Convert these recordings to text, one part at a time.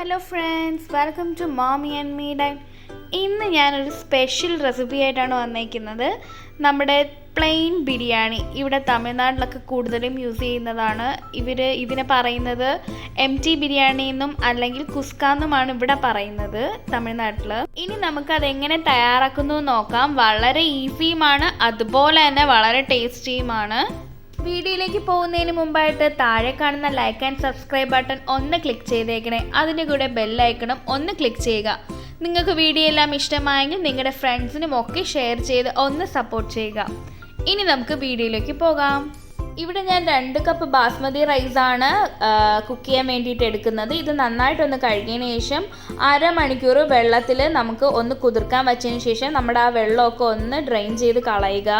Hello friends welcome to mommy and me time ഇന്ന് ഞാനൊരു special recipe ആയിട്ടാണ് വന്നേക്കുന്നത്. നമ്മുടെ പ്ലെയിൻ ബിരിയാണി. ഇവിടെ തമിഴ്നാട്ടിലൊക്കെ കൂടുതലും യൂസ് ചെയ്യുന്നതാണ്. ഇവർ ഇതിനെ പറയുന്നത് എം ടി ബിരിയാണി എന്നും അല്ലെങ്കിൽ കുസ്ക എന്നുമാണ് ഇവിടെ പറയുന്നത് തമിഴ്നാട്ടിൽ ഇനി നമുക്ക് അതെങ്ങനെ തയ്യാറാക്കുന്നു നോക്കാം. വളരെ ഈസിയുമാണ് അതുപോലെ തന്നെ വളരെ ടേസ്റ്റിയുമാണ് വീഡിയോയിലേക്ക് പോകുന്നതിന് മുമ്പായിട്ട് താഴെ കാണുന്ന ലൈക്ക് ആൻഡ് സബ്സ്ക്രൈബ് ബട്ടൺ ഒന്ന് ക്ലിക്ക് ചെയ്തേക്കണേ. അതിന്റെ കൂടെ ബെല്ലൈക്കണം ഒന്ന് ക്ലിക്ക് ചെയ്യുക. നിങ്ങൾക്ക് വീഡിയോ എല്ലാം ഇഷ്ടമായെങ്കിൽ നിങ്ങളുടെ ഫ്രണ്ട്സിനും ഒക്കെ ഷെയർ ചെയ്ത് ഒന്ന് സപ്പോർട്ട് ചെയ്യുക. ഇനി നമുക്ക് വീഡിയോയിലേക്ക് പോകാം. ഇവിടെ ഞാൻ രണ്ട് കപ്പ് ബാസ്മതി റൈസാണ് കുക്ക് ചെയ്യാൻ വേണ്ടിയിട്ട് എടുക്കുന്നത്. ഇത് നന്നായിട്ടൊന്ന് കഴുകിയതിന് ശേഷം അരമണിക്കൂർ വെള്ളത്തിൽ നമുക്ക് ഒന്ന് കുതിർക്കാൻ വെച്ചതിന് ശേഷം നമ്മുടെ ആ വെള്ളമൊക്കെ ഒന്ന് ഡ്രെയിൻ ചെയ്ത് കളയുക.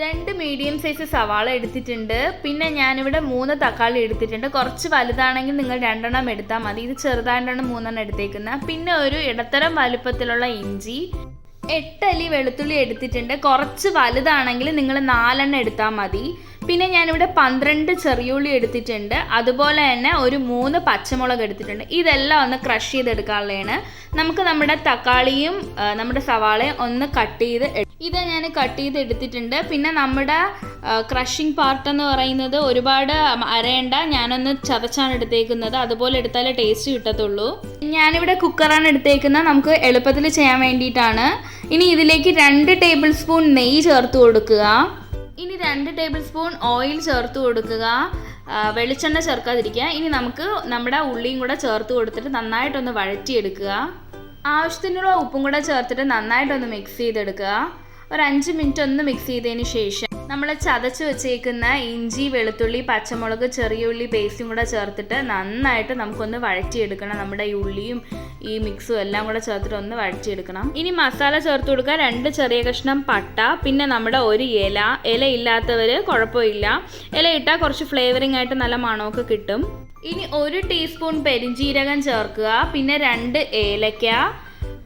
രണ്ട് മീഡിയം സൈസ് സവാള എടുത്തിട്ടുണ്ട്. പിന്നെ ഞാനിവിടെ മൂന്ന് തക്കാളി എടുത്തിട്ടുണ്ട്. കുറച്ച് വലുതാണെങ്കിൽ നിങ്ങൾ രണ്ടെണ്ണം എടുത്താൽ മതി. ഇത് ചെറുതായിട്ടാണ് മൂന്നെണ്ണം എടുത്തേക്കുന്നത്. പിന്നെ ഒരു ഇടത്തരം വലുപ്പത്തിലുള്ള ഇഞ്ചി. എട്ടലി വെളുത്തുള്ളി എടുത്തിട്ടുണ്ട്. കുറച്ച് വലുതാണെങ്കിൽ നിങ്ങൾ നാലെണ്ണം എടുത്താൽ മതി. പിന്നെ ഞാനിവിടെ പന്ത്രണ്ട് ചെറിയുള്ളി എടുത്തിട്ടുണ്ട്. അതുപോലെ തന്നെ ഒരു മൂന്ന് പച്ചമുളക് എടുത്തിട്ടുണ്ട്. ഇതെല്ലാം ഒന്ന് ക്രഷ് ചെയ്തെടുക്കാനുള്ളതാണ്. നമുക്ക് നമ്മുടെ തക്കാളിയും നമ്മുടെ സവാളയും ഒന്ന് കട്ട് ചെയ്ത് ഇത് ഞാൻ കട്ട് ചെയ്ത് എടുത്തിട്ടുണ്ട്. പിന്നെ നമ്മുടെ ക്രഷിംഗ് പാർട്ട് എന്ന് പറയുന്നത് ഒരുപാട് അരയണ്ട. ഞാനൊന്ന് ചതച്ചാണ് എടുത്തേക്കുന്നത്. അതുപോലെ എടുത്താലേ ടേസ്റ്റ് കിട്ടത്തുള്ളൂ. ഞാനിവിടെ കുക്കറാണ് എടുത്തേക്കുന്നത്. നമുക്ക് എളുപ്പത്തിൽ ചെയ്യാൻ വേണ്ടിയിട്ടാണ്. ഇനി ഇതിലേക്ക് രണ്ട് ടേബിൾ സ്പൂൺ നെയ്യ് ചേർത്ത് കൊടുക്കുക. ഇനി രണ്ട് ടേബിൾ സ്പൂൺ ഓയിൽ ചേർത്ത് കൊടുക്കുക. വെളിച്ചെണ്ണ ചേർക്കാതിരിക്കുക. ഇനി നമുക്ക് നമ്മുടെ ഉള്ളിയും കൂടെ ചേർത്ത് കൊടുത്തിട്ട് നന്നായിട്ടൊന്ന് വഴറ്റിയെടുക്കുക. ആവശ്യത്തിനുള്ള ഉപ്പും കൂടെ ചേർത്തിട്ട് നന്നായിട്ടൊന്ന് മിക്സ് ചെയ്തെടുക്കുക. ഒരു അഞ്ച് മിനിറ്റ് ഒന്ന് മിക്സ് ചെയ്തതിന് ശേഷം നമ്മൾ ചതച്ച് വെച്ചേക്കുന്ന ഇഞ്ചി വെളുത്തുള്ളി പച്ചമുളക് ചെറിയ ഉള്ളി പേസ്റ്റും കൂടെ ചേർത്തിട്ട് നന്നായിട്ട് നമുക്കൊന്ന് വഴറ്റിയെടുക്കണം. നമ്മുടെ ഈ ഉള്ളിയും ഈ മിക്സും എല്ലാം കൂടെ ചേർത്തിട്ട് ഒന്ന് വഴറ്റിയെടുക്കണം. ഇനി മസാല ചേർത്ത് കൊടുക്കുക. രണ്ട് ചെറിയ കഷ്ണം പട്ട പിന്നെ നമ്മുടെ ഒരു ഇല. ഇല ഇല്ലാത്തവർ കുഴപ്പമില്ല. ഇല ഇട്ടാൽ കുറച്ച് ഫ്ലേവറിംഗ് ആയിട്ട് നല്ല മണമൊക്കെ കിട്ടും. ഇനി ഒരു ടീസ്പൂൺ പെരിഞ്ജീരകം ചേർക്കുക. പിന്നെ രണ്ട് ഏലക്ക.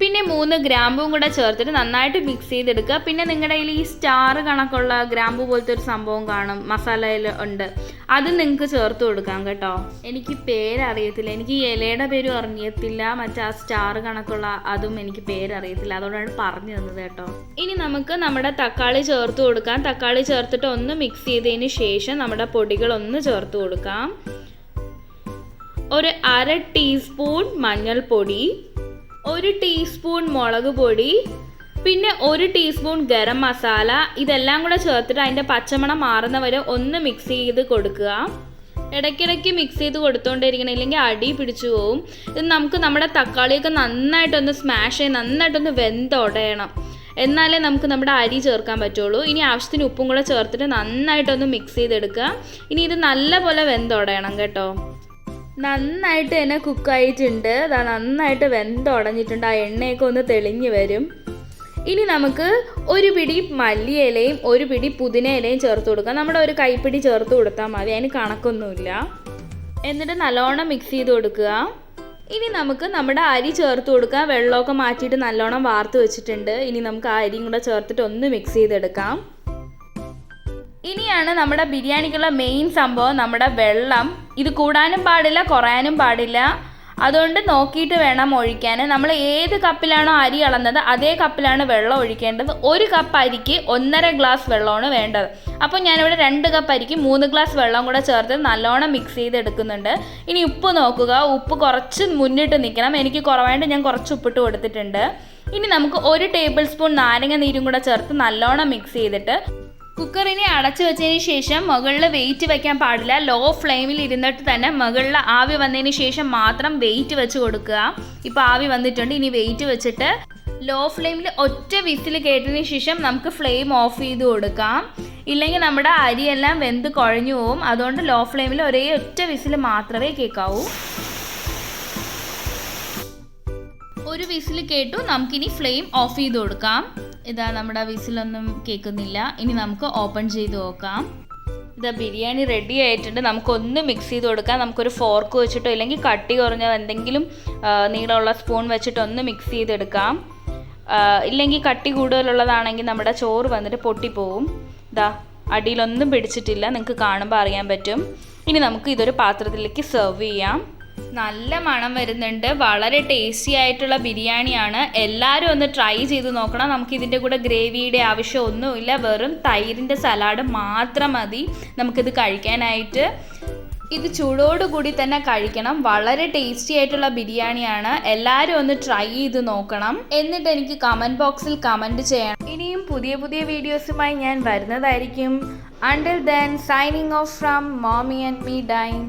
പിന്നെ മൂന്ന് ഗ്രാമ്പും കൂടെ ചേർത്തിട്ട് നന്നായിട്ട് മിക്സ് ചെയ്തെടുക്കുക. പിന്നെ നിങ്ങളുടെ കയ്യിൽ ഈ സ്റ്റാർ കണക്കുള്ള ഗ്രാമ്പു പോലത്തെ ഒരു സംഭവം കാണും. മസാലയിൽ ഉണ്ട്. അത് നിങ്ങൾക്ക് ചേർത്ത് കൊടുക്കാം കേട്ടോ. എനിക്ക് പേരറിയത്തില്ല. എനിക്ക് ഇലയുടെ പേരും അറിയത്തില്ല മറ്റേ ആ സ്റ്റാർ കണക്കുള്ള അതും എനിക്ക് പേരറിയത്തില്ല. അതുകൊണ്ടാണ് പറഞ്ഞു തന്നത് കേട്ടോ. ഇനി നമുക്ക് നമ്മുടെ തക്കാളി ചേർത്ത് കൊടുക്കാം. തക്കാളി ചേർത്തിട്ട് ഒന്ന് മിക്സ് ചെയ്തതിന് ശേഷം നമ്മുടെ പൊടികൾ ഒന്ന് ചേർത്ത് കൊടുക്കാം. ഒരു അര ടീസ്പൂൺ മഞ്ഞൾപ്പൊടി. ഒരു ടീസ്പൂൺ മുളക് പൊടി പിന്നെ ഒരു ടീസ്പൂൺ ഗരം മസാല ഇതെല്ലാം കൂടെ ചേർത്തിട്ട് അതിന്റെ പച്ചമണം മാറുന്ന വരെ ഒന്ന് മിക്സ് ചെയ്ത് കൊടുക്കുക. ഇടയ്ക്കിടയ്ക്ക് മിക്സ് ചെയ്ത് കൊടുത്തുകൊണ്ടിരിക്കണം ഇല്ലെങ്കിൽ അടി പിടിച്ചു പോവും. ഇത് നമുക്ക് നമ്മുടെ തക്കാളിയൊക്കെ നന്നായിട്ടൊന്ന് സ്മാഷ് ചെയ്ത് നന്നായിട്ടൊന്ന് വെന്തുടയണം. എന്നാലേ നമുക്ക് നമ്മുടെ അരി ചേർക്കാൻ പറ്റുള്ളൂ. ഇനി ആവശ്യത്തിന് ഉപ്പും കൂടെ ചേർത്തിട്ട് നന്നായിട്ടൊന്ന് മിക്സ് ചെയ്തെടുക്കുക. ഇനി ഇത് നല്ലപോലെ വെന്തുടയണം കേട്ടോ. നന്നായിട്ട് തന്നെ കുക്കായിട്ടുണ്ട്. അതാ നന്നായിട്ട് വെന്തുടഞ്ഞിട്ടുണ്ട് ആ എണ്ണയൊക്കെ ഒന്ന് തെളിഞ്ഞു വരും. ഇനി നമുക്ക് ഒരു പിടി മല്ലിയിലയും ഒരു പിടി പുതിന ഇലയും ചേർത്ത് കൊടുക്കാം. നമ്മുടെ ഒരു കൈപ്പിടി ചേർത്ത് കൊടുത്താൽ മതി. അതിന് കണക്കൊന്നുമില്ല. എന്നിട്ട് നല്ലോണം മിക്സ് ചെയ്ത് കൊടുക്കുക. ഇനി നമുക്ക് നമ്മുടെ അരി ചേർത്ത് കൊടുക്കാം വെള്ളമൊക്കെ മാറ്റിയിട്ട് നല്ലോണം വാർത്ത് വെച്ചിട്ടുണ്ട്. ഇനി നമുക്ക് ആ അരിയും കൂടെ ചേർത്തിട്ട് ഒന്ന് മിക്സ് ചെയ്തെടുക്കാം. ഇനിയാണ് നമ്മുടെ ബിരിയാണിക്കുള്ള മെയിൻ സംഭവം നമ്മുടെ വെള്ളം. ഇത് കൂടാനും പാടില്ല കുറയാനും പാടില്ല. അതുകൊണ്ട് നോക്കിയിട്ട് വേണം ഒഴിക്കാൻ നമ്മൾ ഏത് കപ്പിലാണോ അരി അളന്നത് അതേ കപ്പിലാണ് വെള്ളം ഒഴിക്കേണ്ടത്. ഒരു കപ്പ് അരിക്ക് ഒന്നര ഗ്ലാസ് വെള്ളമാണ് വേണ്ടത്. അപ്പോൾ ഞാനിവിടെ രണ്ട് കപ്പ് അരിക്ക് മൂന്ന് ഗ്ലാസ് വെള്ളം കൂടെ ചേർത്ത് നല്ലോണം മിക്സ് ചെയ്തെടുക്കുന്നുണ്ട്. ഇനി ഉപ്പ് നോക്കുക. ഉപ്പ് കുറച്ച് മുന്നിട്ട് നിൽക്കണം. എനിക്ക് കുറവായിട്ട് ഞാൻ കുറച്ച് ഉപ്പിട്ട് കൊടുത്തിട്ടുണ്ട്. ഇനി നമുക്ക് ഒരു ടേബിൾ സ്പൂൺ നാരങ്ങ നീരും കൂടെ ചേർത്ത് നല്ലോണം മിക്സ് ചെയ്തിട്ട് കുക്കറിനെ അടച്ചു വെച്ചതിന് ശേഷം മുകളിൽ വെയിറ്റ് വെക്കാൻ പാടില്ല. ലോ ഫ്ലെയിമിൽ ഇരുന്നിട്ട് തന്നെ മുകളിൽ ആവി വന്നതിന് ശേഷം മാത്രം വെയിറ്റ് വെച്ച് കൊടുക്കുക. ഇപ്പോൾ ആവി വന്നിട്ടുണ്ട്. ഇനി വെയിറ്റ് വെച്ചിട്ട് ലോ ഫ്ലെയിമിൽ ഒറ്റ വിസിൽ കേട്ടതിന് ശേഷം നമുക്ക് ഫ്ലെയിം ഓഫ് ചെയ്ത് കൊടുക്കാം. ഇല്ലെങ്കിൽ നമ്മുടെ അരിയെല്ലാം വെന്ത് കുഴഞ്ഞു പോവും. അതുകൊണ്ട് ലോ ഫ്ലെയിമിൽ ഒരേ ഒറ്റ വിസിൽ മാത്രമേ കേൾക്കാവൂ. ഒരു വിസിൽ കേട്ടു. നമുക്കിനി ഫ്ലെയിം ഓഫ് ചെയ്ത് കൊടുക്കാം. ഇതാ നമ്മുടെ വിസിലൊന്നും കേൾക്കുന്നില്ല. ഇനി നമുക്ക് ഓപ്പൺ ചെയ്ത് നോക്കാം. ഇതാ ബിരിയാണി റെഡി ആയിട്ടുണ്ട്. നമുക്കൊന്ന് മിക്സ് ചെയ്ത് കൊടുക്കാം. നമുക്കൊരു ഫോർക്ക് വെച്ചിട്ടോ ഇല്ലെങ്കിൽ കട്ടി കുറഞ്ഞ എന്തെങ്കിലും നീളമുള്ള സ്പൂൺ വെച്ചിട്ട് ഒന്ന് മിക്സ് ചെയ്തെടുക്കാം. ഇല്ലെങ്കിൽ കട്ടി കൂടുതലുള്ളതാണെങ്കിൽ നമ്മുടെ ചോറ് വന്നിട്ട് പൊട്ടിപ്പോവും. ഇതാ അടിയിലൊന്നും പിടിച്ചിട്ടില്ല. നിങ്ങൾക്ക് കാണുമ്പോൾ അറിയാൻ പറ്റും. ഇനി നമുക്ക് ഇതൊരു പാത്രത്തിലേക്ക് സെർവ് ചെയ്യാം. നല്ല മണം വരുന്നുണ്ട്. വളരെ ടേസ്റ്റി ആയിട്ടുള്ള ബിരിയാണിയാണ്. എല്ലാവരും ഒന്ന് ട്രൈ ചെയ്ത് നോക്കണം. നമുക്ക് ഇതിന്റെ കൂടെ ഗ്രേവിയുടെ ആവശ്യം ഒന്നുമില്ല. വെറും തൈരിന്റെ സലാഡ് മാത്രം മതി നമുക്കിത് കഴിക്കാനായിട്ട്. ഇത് ചൂടോടുകൂടി തന്നെ കഴിക്കണം. വളരെ ടേസ്റ്റി ആയിട്ടുള്ള ബിരിയാണിയാണ്. എല്ലാവരും ഒന്ന് ട്രൈ ചെയ്ത് നോക്കണം. എന്നിട്ട് എനിക്ക് കമന്റ് ബോക്സിൽ കമന്റ് ചെയ്യണം. ഇനിയും പുതിയ പുതിയ വീഡിയോസുമായി ഞാൻ വരുന്നതായിരിക്കും. Until then signing off from mommy and me time